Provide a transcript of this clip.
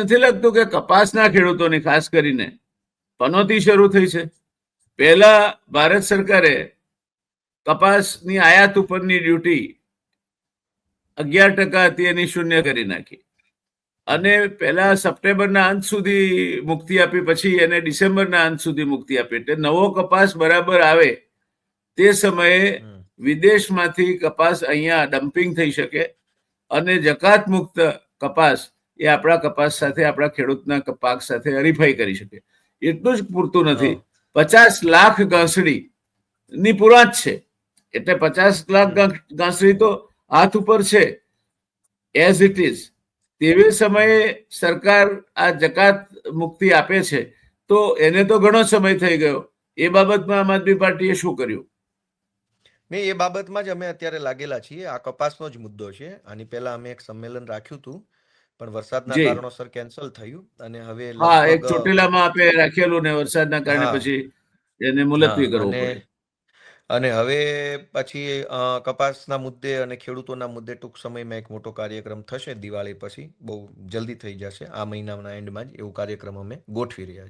નથી લાગતું કે કપાસના ખેડૂતોની ખાસ કરીને પનોતી શરૂ થઈ છે. પહેલા ભારત સરકારે કપાસની આયાત ઉપરની ડ્યુટી અગિયાર ટકા હતી એની શૂન્ય કરી નાખી. અને પહેલા સપ્ટેમ્બરના અંત સુધી મુક્તિ આપી પછી એને ડિસેમ્બરના અંત સુધી મુક્તિ આપી. એટલે નવો કપાસ બરાબર આવે તે સમયે. વિદેશમાંથી કપાસ અહીંયા ડમ્પિંગ થઈ શકે અને જકાત મુક્ત કપાસ એ આપણા કપાસ સાથે આપણા ખેડૂતના પાક સાથે હરીફાઈ કરી શકે. એટલું જ પૂરતું નથી. પચાસ લાખ ઘાસડી ની પુરાત છે. એટલે પચાસ લાખ ઘાસડી તો હાથ ઉપર છે. એઝ ઇટ ઇઝ તેવી સમયે સરકાર આ જકાત મુક્તિ આપે છે તો એને તો ઘણો સમય થઈ ગયો. એ બાબતમાં આમ આદમી પાર્ટીએ શું કર્યું? નહીં એ બાબતમાં જ અમે અત્યારે લાગેલા છીએ. આ કપાસનો જ મુદ્દો છે. આની પહેલા અમે એક સંમેલન રાખ્યું હતું. પણ વરસાદના. કારણોસર કેન્સલ થયું અને હવે હા એક ચોટીલામાં આપે રાખેલું ને વરસાદના કારણે પછી એને મુલતવી કરવું અને હવે પછી કપાસના મુદ્દે અને ખેડૂતોના મુદ્દે ટૂંક સમયમાં એક મોટો કાર્યક્રમ થશે દિવાળી પછી. બહુ જલ્દી થઈ જશે. આ મહિનાના એન્ડમાં જ એવો કાર્યક્રમ અમે ગોઠવી રહ્યા છીએ.